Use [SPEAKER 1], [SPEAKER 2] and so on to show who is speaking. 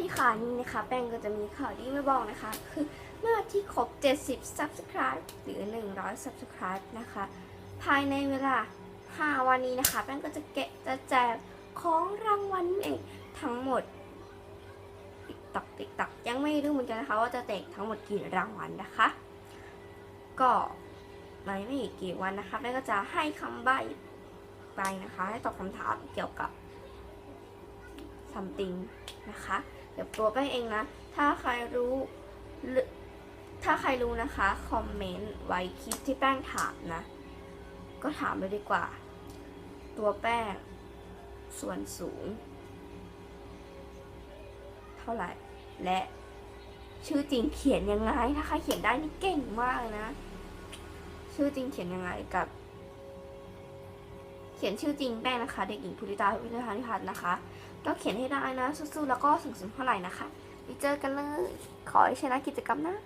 [SPEAKER 1] ดีค่ะนี่นะคะ แป้งก็จะมีข่าวดีมาบอกนะคะ คือเมื่อที่ครบ 70 subscribe หรือ 100 subscribe นะคะ ภายในเวลา 5 วันนี้นะคะ แป้งก็จะเกะจะแจกของรางวัลเองทั้งหมดติ๊กตักติ๊กตักยังไม่รู้เหมือนกันนะคะ ว่าจะแจกทั้งหมดกี่รางวัลนะคะ ก็ไม่อีกกี่วันนะคะแป้งก็จะให้คำใบ้ไปนะคะ ให้ตอบคำถามเกี่ยวกับ something นะคะ เดี๋ยวตัวแป้งเองนะ ถ้าใครรู้ ถ้าใครรู้นะคะ คอมเมนต์ไว้คลิปที่แป้งถามนะ ก็ถามเลยดีกว่า ตัวแป้ง ส่วนสูง เท่าไหร่ และชื่อจริงเขียนยังไง ถ้าใครเขียนได้นี่เก่งมากเลยนะ ชื่อจริงเขียนยังไงกับ เขียนชื่อจริงแป้งนะคะ เด็กหญิงภูริตาวิทยาธิพัฒน์นะคะ ก็เขียนให้ได้นะสู้ๆแล้วก็สูงสุดเท่าไหร่นะคะไปเจอกันเลย ขอให้ชนะกิจกรรมนะ